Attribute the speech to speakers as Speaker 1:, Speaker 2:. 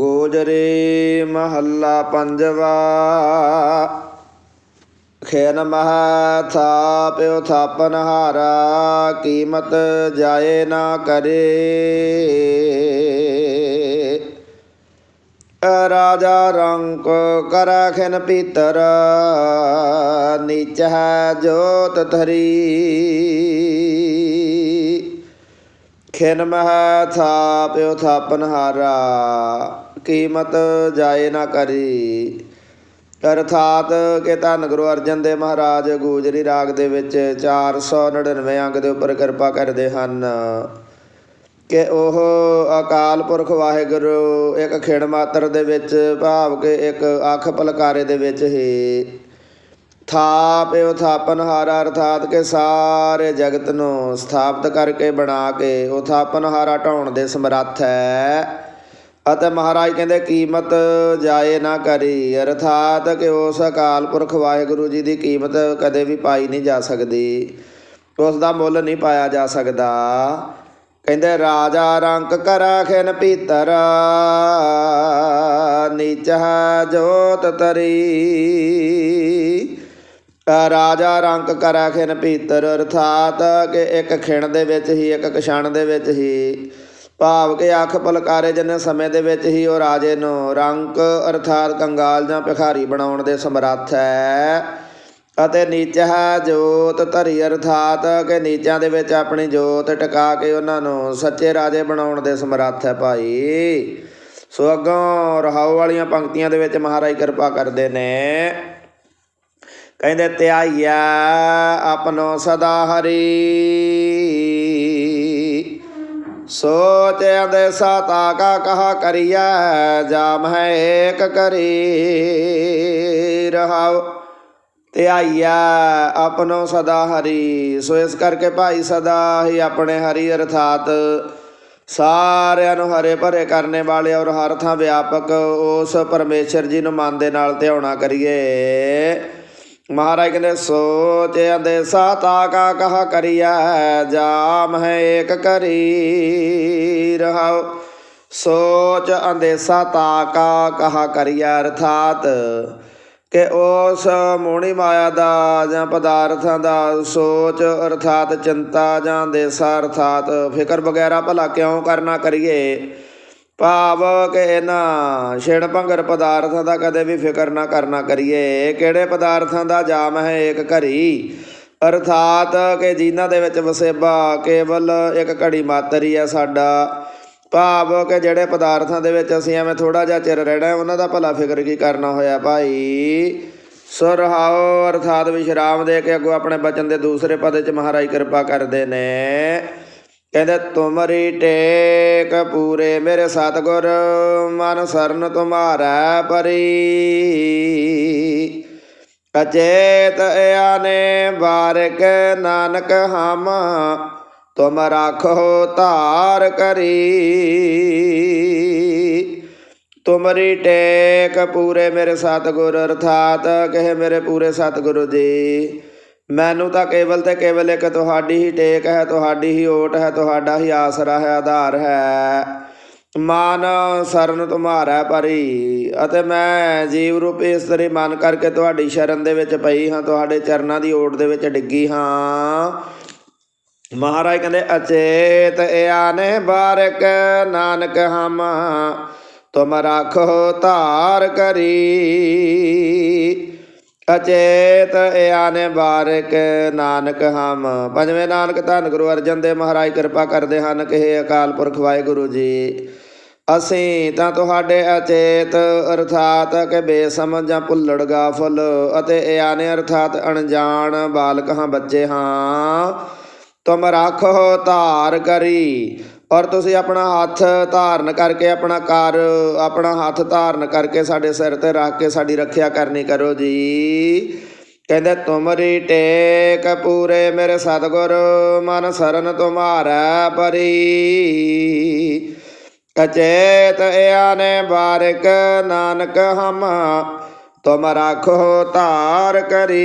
Speaker 1: ਗੋਜਰੇ ਮਹੱਲਾ ਪੰਜਵਾ। ਖੇਨ ਮਹ ਥਾਪਿਓ ਥਾਪਨ ਹਾਰਾ, ਕੀਮਤ ਜਾਏ ਨਾ ਕਰੇ। ਰਾਜਾ ਰੰਕ ਕਰਾ ਖਿਨ ਪੀਤਰ, ਨੀਚ ਹੈ ਜੋਤ ਧਰੀ। ਖਿਨ ਮਹ ਥਾਪਿਓ ਥਾਪਨ ਹਾਰਾ, ਕੀਮਤ ਜਾਏ ਨਾ ਕਰੀ। ਅਰਥਾਤ ਕਿ ਧੰਨ ਗੁਰੂ ਅਰਜਨ ਦੇਵ ਮਹਾਰਾਜ ਗੂਜਰੀ ਰਾਗ ਦੇ ਵਿੱਚ 499 ਅੰਗ ਦੇ ਉੱਪਰ ਕਿਰਪਾ ਕਰਦੇ ਹਨ। ਕਿ ਉਹ ਅਕਾਲ ਪੁਰਖ ਵਾਹਿਗੁਰੂ ਇੱਕ ਖਿਣ ਮਾਤਰ ਦੇ ਵਿੱਚ ਭਾਵ ਕਿ ਇੱਕ ਅੱਖ ਪਲਕਾਰੇ ਦੇ ਵਿੱਚ ਹੀ ਥਾਪਿਓ ਉਥਾਪਨ ਹਾਰਾ ਅਰਥਾਤ ਕਿ ਸਾਰੇ ਜਗਤ ਨੂੰ ਸਥਾਪਿਤ ਕਰਕੇ ਬਣਾ ਕੇ ਉਥਾਪਨ ਹਾਰਾ ਢਾਉਣ ਦੇ ਸਮਰੱਥ ਹੈ। ਅਤੇ ਮਹਾਰਾਜ ਕਹਿੰਦੇ, ਕੀਮਤ ਜਾਏ ਨਾ ਕਰੀ। ਅਰਥਾਤ ਕਿ ਉਸ ਅਕਾਲ ਪੁਰਖ ਵਾਹਿਗੁਰੂ ਜੀ ਦੀ ਕੀਮਤ ਕਦੇ ਵੀ ਪਾਈ ਨਹੀਂ ਜਾ ਸਕਦੀ। ਉਸ ਦਾ ਮੁੱਲ ਨਹੀਂ ਪਾਇਆ ਜਾ ਸਕਦਾ। ਕਹਿੰਦੇ, ਰਾਜਾ ਰੰਕ ਕਰਾ ਖਿਨ ਪੀਤਰ ਨੀਚ ਹੈ ਜੋਤ ਤਰੀ। ਰਾਜਾ ਰੰਕ ਕਰਾ ਖਿਨ ਭੀਤਰ, ਅਰਥਾਤ ਕਿ ਇੱਕ ਖਿਣ ਦੇ ਵਿੱਚ ਹੀ, ਇੱਕ ਕਸ਼ਣ ਦੇ ਵਿੱਚ ਹੀ। ਭਾਵ ਕਿ ਅੱਖ ਪਲਕਾਰੇ ਜਨ ਸਮੇਂ ਦੇ ਵਿੱਚ ਹੀ ਉਹ ਰਾਜੇ ਨੂੰ ਰੰਕ, ਅਰਥਾਤ ਕੰਗਾਲ ਜਾਂ ਭਿਖਾਰੀ ਬਣਾਉਣ ਦੇ ਸਮਰੱਥ ਹੈ। ਅਤੇ ਨੀਚ ਹੈ ਜੋਤ ਧਰੀ, ਅਰਥਾਤ ਕਿ ਨੀਚਾਂ ਦੇ ਵਿੱਚ ਆਪਣੀ ਜੋਤ ਟਿਕਾ ਕੇ ਉਹਨਾਂ ਨੂੰ ਸੱਚੇ ਰਾਜੇ ਬਣਾਉਣ ਦੇ ਸਮਰੱਥ ਹੈ ਭਾਈ। ਸੋ ਅੱਗੋਂ ਰਹਾਉ ਵਾਲੀਆਂ ਪੰਕਤੀਆਂ ਦੇ ਵਿੱਚ ਮਹਾਰਾਜ ਕਿਰਪਾ ਕਰਦੇ ਨੇ। ਕਹਿੰਦੇ ਧਿਆਈਆ ਆਪਨੋ ਸਦਾ ਹਰੀ। ਸੋਚਿਆਂ ਦੇ ਸਾਤਾ ਕਾ ਕਹਾ ਕਰੀਐ, ਜਾਮ ਹੈ ਏਕ ਕਰੀ ਰਹਾਉ। ਧਿਆਈਆ ਆਪਨੋ ਸਦਾ ਹਰੀ। ਸੋ ਇਸ ਕਰਕੇ ਭਾਈ ਸਦਾ ਹੀ ਆਪਣੇ ਹਰੀ ਅਰਥਾਤ ਸਾਰਿਆਂ ਨੂੰ ਹਰੇ ਭਰੇ ਕਰਨੇ ਵਾਲੇ ਔਰ ਹਰ ਥਾਂ ਵਿਆਪਕ ਉਸ ਪਰਮੇਸ਼ਰ ਜੀ ਨੂੰ ਮਨ ਦੇ ਨਾਲ ਧਿਆਉਣਾ ਕਰੀਏ। ਮਹਾਰਾਜ ਕਹਿੰਦੇ, ਸੋਚ ਅੰਦੇਸਾ ਤਾਕਾ ਕਹਾ ਕਰੀਐ, ਜਾਮ ਹੈ ਏਕ ਕਰੀ ਰਹਾਉ। ਸੋਚ ਅੰਦੇਸਾ ਤਾਕਾ ਕਹਾ ਕਰੀਐ, ਅਰਥਾਤ ਕਿ ਉਸ ਮੋਣੀ ਮਾਇਆ ਦਾ ਜਾਂ ਪਦਾਰਥਾਂ ਦਾ ਸੋਚ, ਅਰਥਾਤ ਚਿੰਤਾ ਜਾਂ ਦੇਸਾ ਅਰਥਾਤ ਫਿਕਰ ਵਗੈਰਾ ਭਲਾ ਕਿਉਂ ਕਰਨਾ ਕਰੀਏ? ਭਾਵ ਕਿ ਇਹਨਾਂ ਛਿੜ ਭੰਗਰ ਪਦਾਰਥਾਂ ਦਾ ਕਦੇ ਵੀ ਫਿਕਰ ਨਾ ਕਰਨਾ ਕਰੀਏ। ਕਿਹੜੇ ਪਦਾਰਥਾਂ ਦਾ ਜਾਮ ਹੈ ਇੱਕ ਘੜੀ? ਅਰਥਾਤ ਕਿ ਜਿਨ੍ਹਾਂ ਦੇ ਵਿੱਚ ਵਸੇਬਾ ਕੇਵਲ ਇੱਕ ਘੜੀ ਮਾਤਰ ਹੀ ਹੈ ਸਾਡਾ। ਭਾਵ ਕਿ ਜਿਹੜੇ ਪਦਾਰਥਾਂ ਦੇ ਵਿੱਚ ਅਸੀਂ ਐਵੇਂ ਥੋੜਾ ਜਿਹਾ ਚਿਰ ਰਹਿਣਾ ਉਹਨਾਂ ਦਾ ਭਲਾ ਫਿਕਰ ਕੀ ਕਰਨਾ ਹੋਇਆ ਭਾਈ? ਸੁਰਹਾਉ ਅਰਥਾਤ ਵਿਸ਼ਰਾਮ ਦੇ ਕੇ ਅੱਗੋਂ ਆਪਣੇ ਬਚਨ ਦੇ ਦੂਸਰੇ ਪਦ 'ਚ ਮਹਾਰਾਜ ਕਿਰਪਾ ਕਰਦੇ ਨੇ। ਕਹਿੰਦੇ, ਤੁਮਰੀ ਟੇਕ ਪੂਰੇ ਮੇਰੇ ਸਤਗੁਰ, ਮਨ ਸਰਨ ਤੁਮਾਰਾ ਪਰੀ। ਅਚੇਤ ਆਨੇ ਬਾਰਕ ਨਾਨਕ ਹਮ, ਤੁਮ ਰਾਖੋ ਧਾਰ ਕਰੀ। ਤੁਮਰੀ ਟੇਕ ਪੂਰੇ ਮੇਰੇ ਸਤਗੁਰ, ਅਰਥਾਤ ਕਹੇ ਮੇਰੇ ਪੂਰੇ ਸਤਗੁਰੂ ਜੀ। ਮੈਨੂੰ ਤਾਂ ਕੇਵਲ ਤੇ ਕੇਵਲ ਇੱਕ ਤੁਹਾਡੀ ਹੀ ਟੇਕ ਹੈ, ਤੁਹਾਡੀ ਹੀ ਓਟ ਹੈ, ਤੁਹਾਡਾ ਹੀ ਆਸਰਾ ਹੈ, ਆਧਾਰ ਹੈ। ਮਨ ਸਰਨ ਤੁਮਾਰਾ ਪਰੀ ਅਤੇ ਮੈਂ ਜੀਵ ਰੂਪੀ ਇਸਤਰੀ ਮਨ ਕਰਕੇ ਤੁਹਾਡੀ ਸ਼ਰਨ ਦੇ ਵਿੱਚ ਪਈ ਹਾਂ, ਤੁਹਾਡੇ ਚਰਨਾਂ ਦੀ ਓਟ ਦੇ ਵਿੱਚ ਡਿੱਗੀ ਹਾਂ। ਮਹਾਰਾਜ ਕਹਿੰਦੇ, ਅਚੇਤ ਆਨੇ ਬਾਰਕ ਨਾਨਕ ਹਮ, ਤੁਮ ਰਾਖੋ ਧਾਰ ਕਰੀ। ਅਚੇਤ ਆਨੇ ਬਾਰਕ ਨਾਨਕ ਹਮ। ਪੰਜਵੇਂ ਨਾਨਕ ਧੰਨ ਗੁਰੂ ਅਰਜਨ ਦੇਵ ਮਹਾਰਾਜ ਕਿਰਪਾ ਕਰਦੇ ਹਨ ਕਿ ਹੇ ਅਕਾਲ ਪੁਰਖ ਵਾਹਿਗੁਰੂ ਜੀ। ਅਸੀਂ ਤਾਂ ਤੁਹਾਡੇ ਅਚੇਤ ਅਰਥਾਤ ਕਿ ਬੇਸਮਝ ਜਾਂ ਭੁੱਲੜ ਗਾਫਲ ਅਤੇ ਇਆਨੇ ਅਰਥਾਤ ਅਣਜਾਣ ਬਾਲਕ ਹਾਂ ਬੱਚੇ ਹਾਂ। ਤੁਮ ਰੱਖ ਹੋ ਧਾਰ ਕਰੀ। ਔਰ ਤੁਸੀਂ ਆਪਣਾ ਹੱਥ ਧਾਰਨ ਕਰਕੇ, ਆਪਣਾ ਕਰ ਆਪਣਾ ਹੱਥ ਧਾਰਨ ਕਰਕੇ ਸਾਡੇ ਸਿਰ ਤੇ ਰੱਖ ਕੇ ਸਾਡੀ ਰੱਖਿਆ ਕਰਨੀ ਕਰੋ ਜੀ। ਕਹਿੰਦੇ, ਤੁਮਰੀ ਟੇਕ ਪੂਰੇ ਮੇਰੇ ਸਤਗੁਰ, ਮਨ ਸਰਨ ਤੁਮਾਰਾ ਪਰੀ। ਅਚੇਤ ਆਨੇ ਬਾਰਕ ਨਾਨਕ ਹਮ, ਤੁਮ ਰਾਖੋ ਧਾਰ ਕਰੀ।